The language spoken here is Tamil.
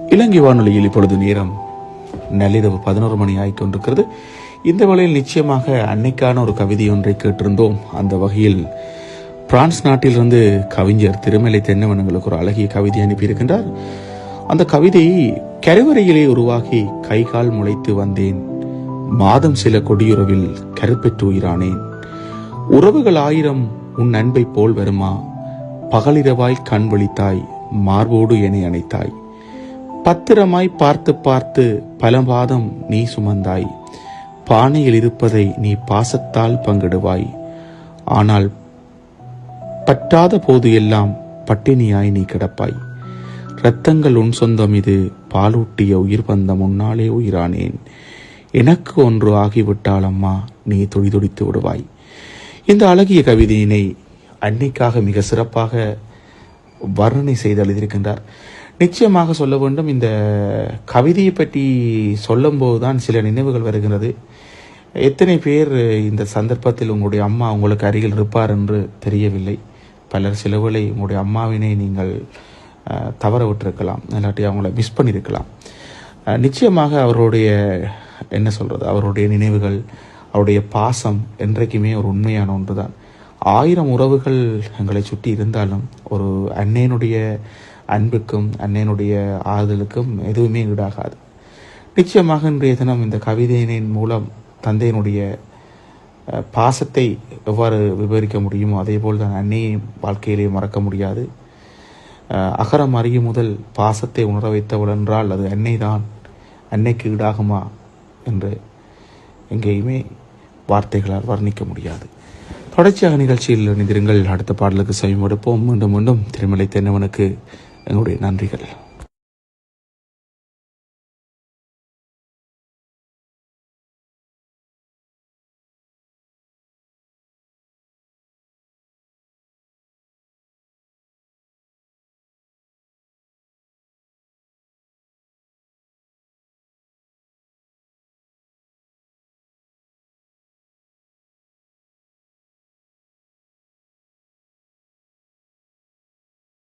இலங்கை வானொலியில் இப்பொழுது நேரம் நள்ளிரவு பதினோரு மணி ஆகிக் கொண்டிருக்கிறது. இந்த வேளையில் நிச்சயமாக அன்னைக்கான ஒரு கவிதை ஒன்றை கேட்டிருந்தோம். அந்த வகையில் பிரான்ஸ் நாட்டிலிருந்து கவிஞர் திருமலை தென்னவனங்களுக்கு ஒரு அழகிய கவிதை அனுப்பியிருக்கின்றார். அந்த கவிதை கருவறையிலே உருவாகி கை கால் முளைத்து வந்தேன். மாதம் சில கொடியுறவில் கருப்பெற்று உயிரானேன். உறவுகள் ஆயிரம் உன் அன்பை போல் வருமா? பகலிரவாய் கண் விழித்தாய் மார்போடு என்னை அணைத்தாய். பத்திரமாய் பார்த்து பார்த்து பல பாதம் நீ சுமந்தாய். பானையில் இருப்பதை நீ பாசத்தால் பங்கிடுவாய். ஆனால் பற்றாத போது எல்லாம் பட்டினியாய் நீ கிடப்பாய். இரத்தங்கள் உன் சொந்தம் இது பாலூட்டிய உயிர் பந்தம் முன்னாலே உயிரானேன். எனக்கு ஒன்று ஆகிவிட்டால் அம்மா நீ துடிதுடித்து விடுவாய். இந்த அழகிய கவிதையினை அன்னைக்காக மிக சிறப்பாக வர்ணனை செய்து எழுதியிருக்கின்றார். நிச்சயமாக சொல்ல வேண்டும் இந்த கவிதையை பற்றி சொல்லும்போது தான் சில நினைவுகள் வருகிறது. எத்தனை பேர் இந்த சந்தர்ப்பத்தில் உங்களுடைய அம்மா உங்களுக்கு அருகில் இருப்பார் என்று தெரியவில்லை. பலர் சிலவுகளை உங்களுடைய அம்மாவினை நீங்கள் தவற விட்டிருக்கலாம் இல்லாட்டி அவங்கள மிஸ் பண்ணியிருக்கலாம். நிச்சயமாக அவருடைய என்ன சொல்கிறது அவருடைய நினைவுகள் அவருடைய பாசம் என்றைக்குமே ஒரு உண்மையான ஒன்று தான் ஆயிரம் உறவுகள் எங்களை சுற்றி இருந்தாலும் ஒரு அன்னையினுடைய அன்புக்கும் அண்ணனுடைய ஆறுதலுக்கும் எதுவுமே ஈடாகாது. நிச்சயமாக இன்றைய தினம் இந்த கவிதையினின் மூலம் தந்தையினுடைய பாசத்தை எவ்வாறு விவரிக்க முடியுமோ அதே போல் தான் அன்னையை வாழ்க்கையிலே மறக்க முடியாது. அகரம் அறியும் முதல் பாசத்தை உணர வைத்தவள் என்றால் அது அன்னை தான் அன்னைக்கு ஈடாகுமா என்று எங்கேயுமே வார்த்தைகளால் வர்ணிக்க முடியாது. தொடர்ச்சியாக நிகழ்ச்சியில் இணைந்திருங்கள். அடுத்த பாடலுக்கு செவிமடுப்போம் மீண்டும் மீண்டும் திருமலை தென்னவனுக்கு எங்களுடைய நன்றிகள்.